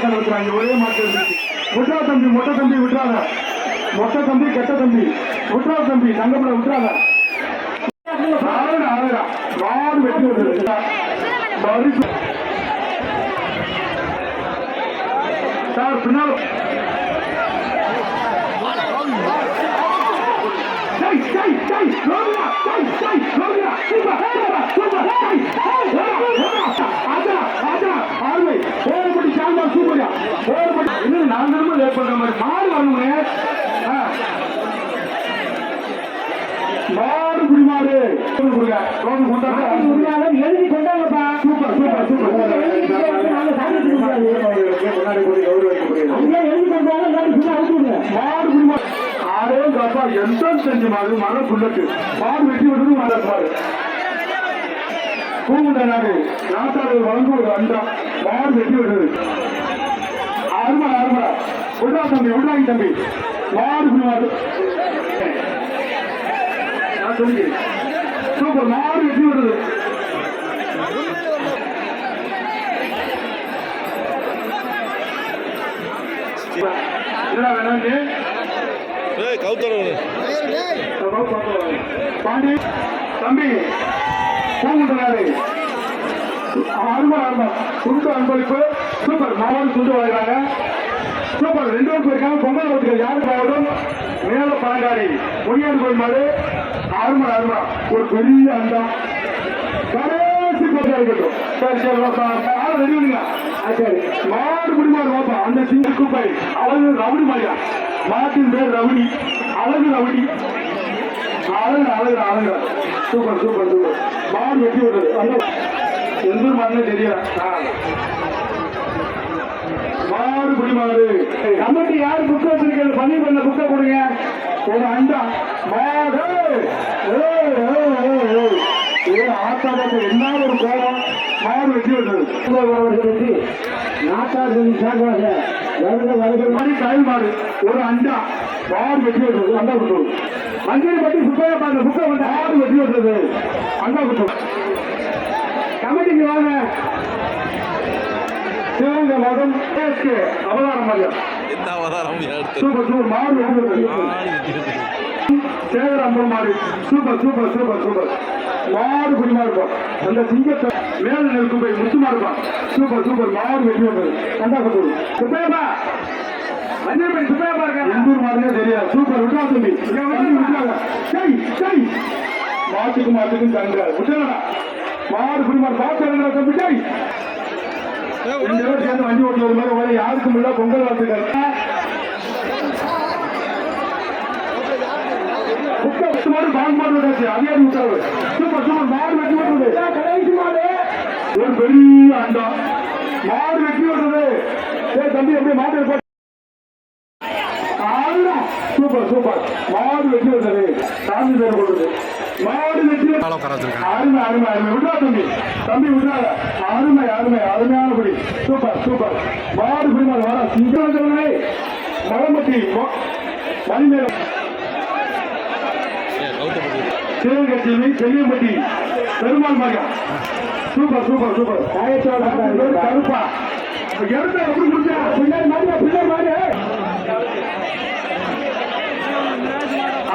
போராட்டம் இருக்கிறாங்க ஒரே மாட்டு விட்றா தம்பி மொட்டை தம்பி விட்றாத மொட்டை தம்பி கெட்ட தம்பி விட்றா தம்பி தங்கப்பட விட்றாத ஆளுடா ஆளுடா மாடு வெட்டி விடுறது சார் பின்னால் Hey, hey, hey, பண்ற மாதிரி மாடு வாங்குங்க ஆ. மாடு குடி மாடு கொடுங்க ரோடு கொண்டாங்க எழுதி கொண்டாங்கப்பா. Super super super. நாங்க சாமி கொடுக்காது முன்னாடி போய் கௌரவிக்கப்படுகிறது அங்கே எழுதி கொண்டாங்க எல்லாரும் சும்மா அவுத்துடுங்க மாடு குடிமா ஆரே காப்பா எந்த செஞ்சு மாடு மழை புல்லட்டு. மாடு வெட்டி விடுறது மழை பாரு. கூமுண்ட நாடு நாட்டாடு வளர்ந்து ஒரு அண்டா மாடு வெட்டி விடுறது அருமா அருமா விடா தம்பி விடாங்க தம்பி. மாடு குடிமாடு நான் சொல்லி? சூப்பர் மாடு வெட்டி விடுறது என்ன கவுத்தரவு பாண்டி தம்பி பூங்குன்றாரு அருமா அருமா. துண்டு அன்பளிப்பு. சூப்பர் மாவட்டம் துண்டு வாங்குறாங்க சூப்பர் ரெண்டு பேரும் போயிருக்காங்க பொங்கல் ஓட்டுகள் யாரு மாவட்டம் மேல பழங்காடி முனியாண்டு கோயில் மாடு அருமா அருமா. ஒரு பெரிய அண்டம் கடைசி பக்கம் இருக்கட்டும் சரி சரி வாப்பா. ஆளை ரெடி பண்ணுங்க சரி. மாடு குடிமாடு வாப்பா. அந்த சிங்க குப்பை. அழகு ரவுடி மாதிரியா? மாட்டின் பேர் ரவுடி. அழகு ரவுடி. அழகு அழகு அழகு. Super super super. மாடு வெட்டி விடுறது. அந்த எந்த மாடுன்னு தெரியல ஆ. மாடு குடிமாடு கமிட்டி யார் புக் வச்சிருக்கீங்க பதிவு பண்ண புக்கை கொடுங்க. ஒரு அண்டா. மாடு. ஏய், ஏய், ஏய், ஏய். ஏ ஆத்தாடத்து என்ன ஒரு கோலம் மாடு வெட்டி விடுறது நாட்டார்கள் சார்பாக வருட வருடம் மணி கயல் மாடு. ஒரு அண்டா. மாடு வெட்டி விடுறது அண்டா விட்டுரு மஞ்சள் பட்டி புக்கைய பாருங்க புக்கை வந்து மாடு வெட்டி விடுறது அண்டா விட்டுரு கமிட்டிக்கு வாங்க கேஸ்கே அவதாரம் மாதிரியா இந்த அவதாரம் சூப்பர் சூப்பர். விடுறது சேகர் அம்பல் மாடு சூப்பர் சூப்பர் சூப்பர் சூப்பர். மாடு குடிமா இருப்பான் அந்த சிங்கத்தை மேல நெருக்கும் போய் முத்துமா இருப்பான் சூப்பர் சூப்பர். மாடு வெட்டி வந்தது. கட்டூர் சுப்பையப்பா! மஞ்சள் சுப்பையப்பா இருக்க? எந்தூர் மாடுனே தெரியாது. சூப்பர். விட்டா தம்பி. இங்க வந்து விட்டாங்க சை சை மாட்டுக்கு மாட்டுக்கும் தங்க விட்டுறா மாடு குடிமா பார்த்து தம்பி. சை ரெண்டு பேரும் சேர்ந்து வண்டி ஓட்டுறது மாதிரி ஒரு யாருக்கும் இல்ல பொங்கல் வாழ்த்துக்கள். வெட்டி ஒரு பெரிய அண்டா. மாடு வெட்டி வருது தம்பி எப்படி மாடு இருப்பா சூப்பர் சூப்பர். மாடு வெட்டி விடுறது சாமி பேர் கொடுறது மாடு வெட்டி அருமை அருமை அருமை. விட்றா தம்பி. தம்பி விட்றாத அருமை அருமை அருமையானபடி சூப்பர் சூப்பர். மாடு குடிமாடு வர சிங்கம் மலம்பட்டி மணிமேலம் சிவகட்சியில் செல்லியம்பட்டி பெருமாள் மரியா சூப்பர் சூப்பர் சூப்பர். கருப்பா. எடுத்த எப்படி முடிச்சா பின்னாடி மாறியா பின்னாடி மாறி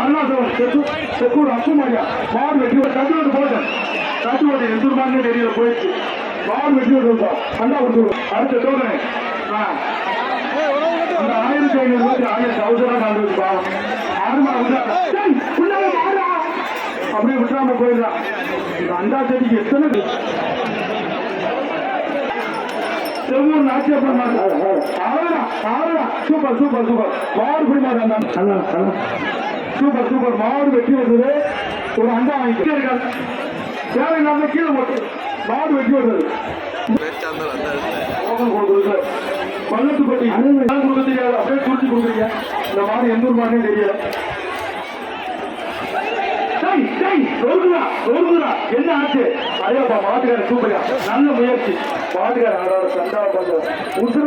அருணாச்சலம் செக்கு செக்கூர் அப்பு மாரியா மாடு வெட்டி கட்டுவோடு போட்டேன் கட்டுவோடு எந்த மாதிரி தெரியல போயிடுச்சு. மாடு வெட்டி விட்டு அண்டா விட்டு அடுத்த டோக்கனே ஆ. அந்த ஆயிரத்தி ஐநூறு ரூபாய்க்கு ஆயிரத்தி அவசரம் நான் வச்சுப்பா ஆறுமா விட்டா டேய், பின்னாடி மாறா அப்படியே விட்டுறாம போயிடலாம் இந்த அண்டா செடிக்கு எத்தனை இருக்கு? செவ்வூர் நாச்சியப்பன் மாடு. ஆறுடா ஆறுடா. Super super super. மாடு பிடி சூப்பர் சூப்பர். மாடு வெட்டி வந்தது. ஒரு அண்டா வாங்கிக்கிறீர்கள் தேவையில்லாம கீழே போட்டு மாடு வெட்டி வந்தது. பள்ளத்துப்பட்டி கொடுக்க தெரியாது அப்படியே குறிச்சு கொடுக்குறீங்க. இந்த மாடு எந்த ஒரு மாடே தெரியல. என்ன ஆச்சு? ஐயாப்பா மாட்டுக்கார சூப்பரியா. நல்ல முயற்சி. மாட்டுக்கார ஆடாத சண்டாவை பார்த்து கொடுத்து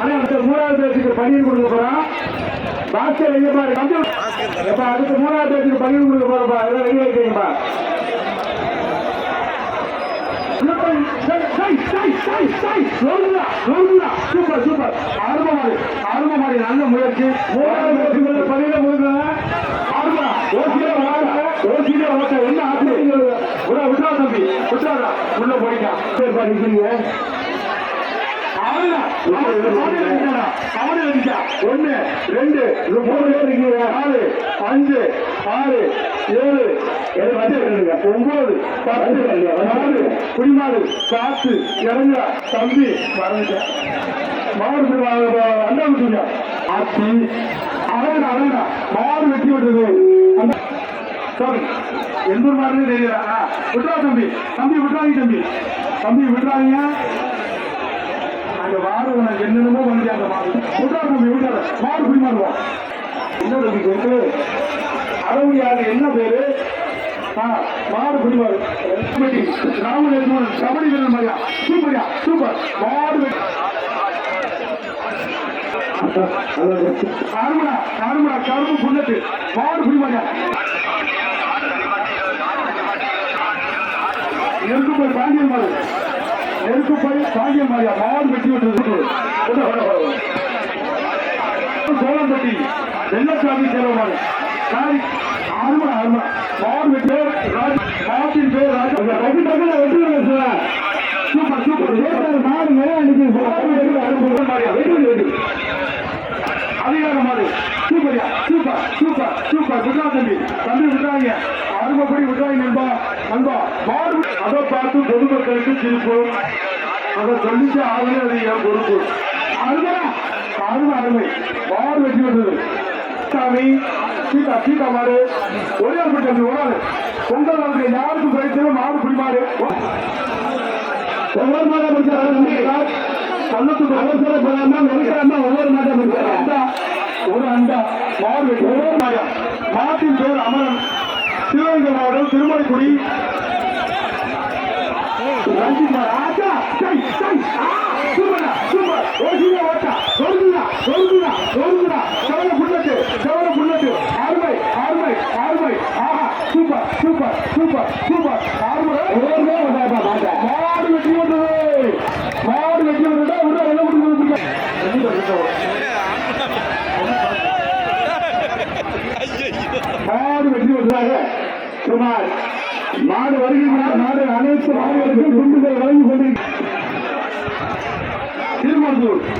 அடுத்த மூணாவது பேருக்கு பணியில் கொடுக்க போறான் பாஸ்கர் எங்க பாரு கம்பி எப்ப அடுத்த மூணாவது பேருக்கு பணியில் கொடுக்க போறப்பா எல்லாம் ரெடி ஆயிட்டீங்கப்பா. சூப்பர் சூப்பர் ஆர்வ மாறி ஆர்வ மாறி நல்ல முயற்சி. பதில முயற்சி ஆர்வா ஓசியில வாங்க ஓசியில என்ன ஆச்சு? விட்டா தம்பி விட்டாரா உள்ள போயிட்டான் சரி இருக்கீங்க ஒன்னு ரெண்டு மூணு பேர் இருக்கீங்க நாலு அஞ்சு ஆறு ஏழு ஒன்பது பத்து நாலு குடிமாடு காத்து இறங்க தம்பி மறந்துட்டேன் மாடு அண்ணா விட்டுங்க ஆத்தி அழகா அழகா மாடு வெட்டி விட்டது சாரி எந்த ஒரு தெரியல ஆ, தம்பி தம்பி விட்றாங்க தம்பி தம்பி விட்டுறாங்க மாடு உனக்கு என்னென்னமோ வந்து அந்த மாடு விட்றா தம்பி விட்றாத மாடு குடி மாடுவா என்ன தம்பி கேட்டு அளவுடியாக என்ன பேரு? மாடு குடி மாடு கபடி. வீரன் மாதிரியா? சூப்பரியா சூப்பர் மாடு கரும்பு மாடு போய் பாண்டியன் நெருக்கு போய் பாண்டியன் மாடியா மாடு வெட்டி விட்டுறது சோழம்பட்டி வெள்ளச்சாமி செல்வமாடு சாரி ஆறுமடா ஆறுமடா மாடு வெட்டி ராஜ் மாட்டின் பேர் ராஜா ரவி டக்குல வெட்டி சார். Super super. மாடு மேலே அன்னைக்கு மாடியா வெட்டி வெட்டி அதிகாரம் மாறு. சூப்பர்யா சூப்பர் சூப்பர் சூப்பர். விட்டா தம்பி தம்பி விட்டாங்க அருமைப்படி விட்டாங்க நண்பா நண்பா மாடு அதை பார்த்து பொதுமக்களுக்கு சிரிப்பு அதை சொல்லிச்சு ஆகவே அது என் பொறுப்பு அருமை அருமை அருமை. மாடு வெட்டி வந்தது சாமி சீதா சீதா மாடு ஒரே ஒரு தம்பி ஒரு பொங்கல் வந்து யாருக்கும் பயிற்சியும் மாடு பிடிமாறு ஒவ்வொரு மாதம் முடிச்சாரு. கள்ளத்துக்கு அவசரப்படாம நினைக்காம ஒவ்வொரு மாதம் முடிச்சாரு. ஒரு அண்டா. ஒவ்வொரு மாதம் மாட்டின் பேர் அமரன். சிவகங்கை மாவட்டம் திருமலைக்குடி ரஞ்சித்குமார். ஆச்சா, சூப்பர். ஓசியா ஓட்டா, சொருகுடா, புல்லட்டு, புல்லட்டு. அருமை, அருமை, அருமை. ஆஹா, சூப்பர், சூப்பர், சூப்பர், சூப்பர். அருமை. ஒவ்வொரு பேரும் வந்தாப்பா, மாட்டா. மாடு வெட்டி வந்தது. மாடு வெட்டி வந்ததா, உள்ள வெள்ள விட்டு கொடுத்துருங்க. ரெண்டு பேர், ரெண்டு பேர். மாடு வெட்டி வந்தாங்க சுமார் மாடு வருகின்ற நாடு அனைத்து மாடுகளுக்கும் துண்டுகள் வழங்கி கொண்டிருக்கிறது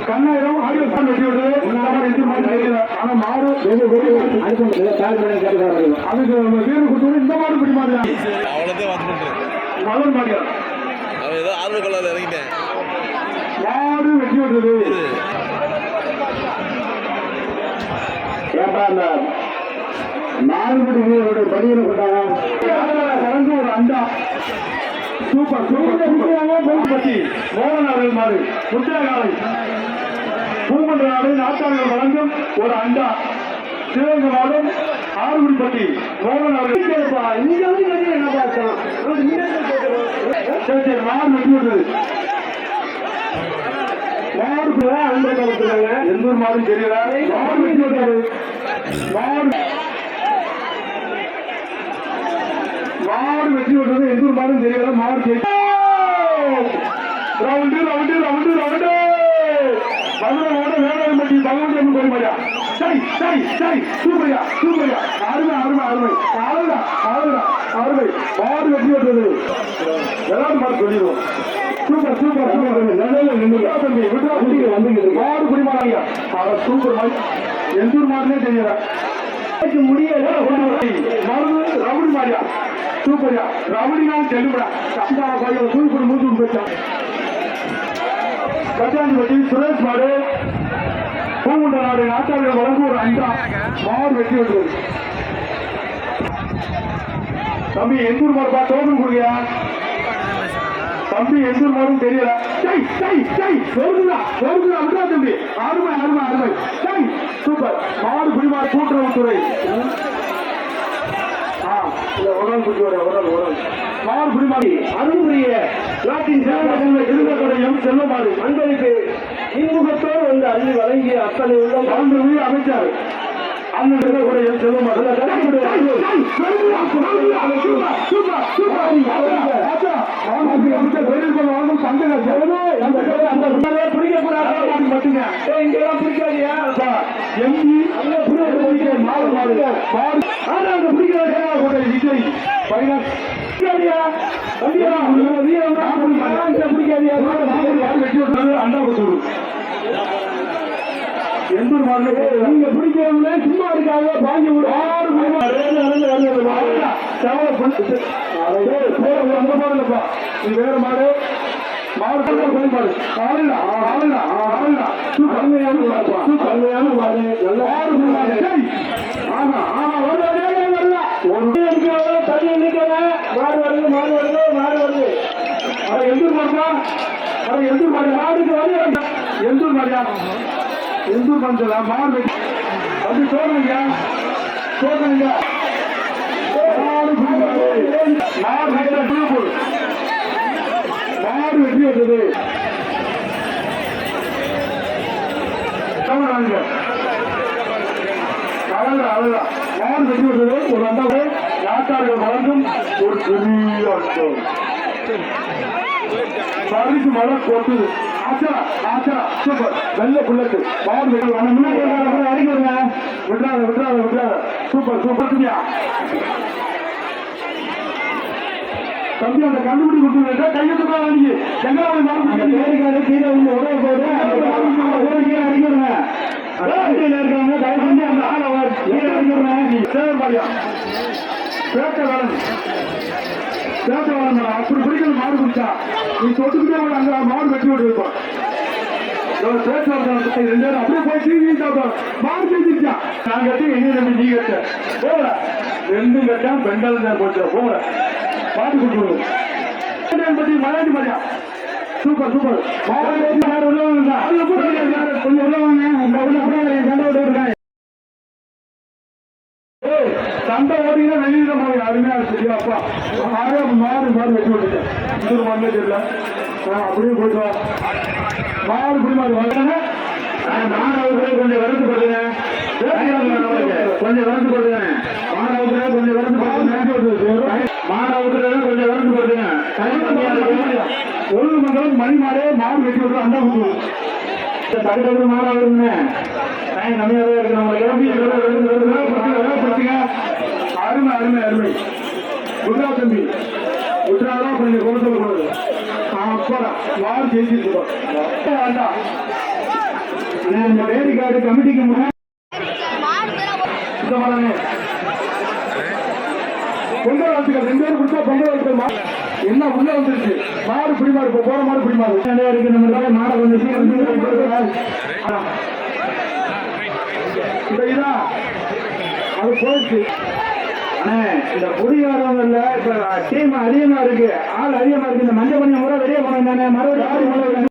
கண்ணாயிரம் ஆடியோ சார் வெட்டி விட்டது உண்டாக எட்டு மாடு தெரியல ஆனா மாடு அதுக்கு வீடு கொடுத்து இந்த மாடு பிடி மலர் மாடியா அவன் ஏதோ ஆர்வ கொள்ளாத இறங்கிட்டேன். மாடு வெட்டி விட்டது. ஏப்பா அந்த மாடுபிடி வீரருடைய பணியில் கொண்டாங்க கலந்து ஒரு அண்டா. சூப்பர் மோகனாவில் மாடு முத்திரகாலை. பூமன்ற நாடு நாட்டாளர்கள் வழங்கும் ஒரு அண்டா. சிவகங்கை மாவட்டம் இங்க வந்து என்ன பார்த்தோம் சரி சரி மாடு வெட்டி அன்பை கலத்துறாங்க எந்த ஒரு மாடும் தெரியல. மாடு வெட்டி விட்டாரு மாடு வெட்டி விட்டது எந்த ஒரு மாடும் தெரியல. மாடு round round round round! Madurai மாவட்டம் வேளாண்மட்டி பகவதி அம்மன் கோயில் மாதிரியா? சரி சரி சரி. சூப்பரியா சூப்பரியா. அருமை அருமை அருமை. அருமை அருமை அருமை. மாடு வெட்டி விட்டது எல்லாரும் மாடு சொல்லிடுவோம். Super super super. நல்ல நின்று தம்பி விட்ரா குடி வந்து மாடு குடிமாறாங்க சூப்பர் மாடு. எந்த ஒரு மாடுனே தெரியல. முடியல. மருந்து ரவுடி மாடியா? சூப்பரியா ரவுடினா தெலுங்குடா அந்த பையன் சூப்பர் மூச்சு போச்சான் கட்டாண்டிப்பட்டி சுரேஷ் மாடு பூங்குண்ட நாடு நாட்டாளர்கள் வழங்கும் ஒரு அஞ்சா. மார் வெற்றி விடுவது தம்பி எந்தூர் மாடுப்பா? டோக்கன் கொடுக்கியா? தம்பி எந்தூர் மாடும் தெரியல. டேய் டேய் டேய் சொல்லுடா சொல்லுடா விடா தம்பி. அருமை அருமை அருமை. டேய் சூப்பர். மாடு குடிமாடு கூட்டுறவுத்துறை. ஆ இல்ல ஒரு நாள் குடி வர ஒரு நாள் ஒரு நாள் மாடு குடிமாடி அருள்புரிய நாட்டின் சேவகங்கள் திருநகரையும் செல்வமாறு. அன்பளிப்பு இன்முகத்தோடு வந்து அள்ளி வழங்கிய அத்தனை உள்ள மாண்புமிகு அமைச்சர் அண்ணன் திருநகரையும் செல்வமாறு. அவனுக்கு வந்து தொழில் பண்ணுவாங்க ஒரு மாடு நீங்க பிடிக்கிறவங்களே சும்மா இருக்காங்க பாஞ்சு விடு ஆறு அந்த மாடுலப்பா இது வேற மாடு. மாடு போய் மாடு ஆளுடா ஆளுடா ஆளுடா கம்மியான மாடு கம்மியான மாடு. நல்ல ஆறு ஆமா ஆமா ஒரு இருக்கிறவங்க தண்ணி நிற்கிறேன் மாடு வருது மாடு வருது மாடு வருது. எந்தூர் மாடுமா அட எந்தூர் மாடு? மாடுக்கு வருது எந்தூர் மாடியா எந்தூர் பண்ணலாம் மாடு வெட்டி தோணுங்க சோதனைங்க மாடு மாடு மாடு வெட்டி போடு மாடு வெட்டி விட்டது ஒரு அண்டாவை நாட்டார்கள் வழங்கும் ஒரு பெரிய பரிசு மழை கொட்டுது. ஆச்சா ஆச்சா சூப்பர். நல்ல வெட்டி முன்னாடி அடிக்கிறங்க விட்றாத சூப்பர் சூப்பர் துணியா தம்பி அந்த கண்டுபிடி கொடுத்துருந்தா கையெழுத்து வாங்கி எங்களாவது மாடு பேருக்காரு கீழே வந்து உடனே போது கீழே அடிக்கிறங்க இருக்காங்க. தயவு செஞ்சு அந்த ஆளை கீழே அடிக்கிறங்க சேவர் பாடியா பேட்ட வேலை பேட்ட அப்படி பிடிக்கணும் மாடு குடிச்சா நீ தொட்டுக்கிட்டே அவன் அங்க மாடு வெட்டி விட்டு இருப்பான் ரெண்டு பேரும் அப்படியே போய் டிவி மாடு செஞ்சிருச்சா நான் கட்டி எங்க ரெண்டு நீ கட்ட போகல ரெண்டும் கட்டா பெண்டல் தான் போச்சு போகல பாட்டு கொடுத்துருவோம் பத்தி? மலையாண்டி மலையா? Super super. உள்ளவங்க கொஞ்சம் உள்ளவங்க சண்டை விட்டு இருக்காங்க சண்டை ஓடினா வெளியில போய் அருமையா சரியா அப்பா. ஆரே மாடு மாடு வெட்டி விட்டுட்டேன் இது மண்ணே தெரியல. அப்படியே போயிட்டு வா. மாடு புடி மாடு வாங்க மாணவர்களே கொஞ்சம் வருத்தப்படுங்க கொஞ்சம் வருத்தப்படுங்க மாணவர்களே கொஞ்சம் வருத்தப்படுங்க மாணவர்களே கொஞ்சம் வருத்தப்படுங்க ஒரு மண்டலம் மணி மாடே மாடு வெட்டி விட்டு அந்த தகுந்த மாணவருங்க டைம் கம்மியாகவே இருக்கு நம்மளுக்கு அருமை அருமை அருமை குட்ரா தம்பி குட்ராதான் கொஞ்சம் கொண்டு சொல்லக்கூடாது அப்படா மாறு ஜெயிச்சிட்டு வேண்டாம் இந்த வேடிக்காடு கமிட்டிக்கு முன்னாடி சுத்தமானே பொங்கல் வாழ்த்துக்கள் ரெண்டு பேரும் கொடுத்தா பொங்கல் வாழ்த்துக்கள் என்ன உள்ள வந்துருச்சு. மாடு பிடி மாடு இப்போ போற மாடு பிடி மாடு இருக்கு நம்ம மாடை கொஞ்சம் சீக்கிரம் இதா அது போயிடுச்சு. இந்த புடிகாரவங்கல்ல இப்ப டீம் அதிகமா இருக்கு. ஆள் அதிகமா இருக்கு. இந்த மஞ்சள் கொஞ்சம் முறை வெளியே போனேன் மறுபடியும் ஆறு முறை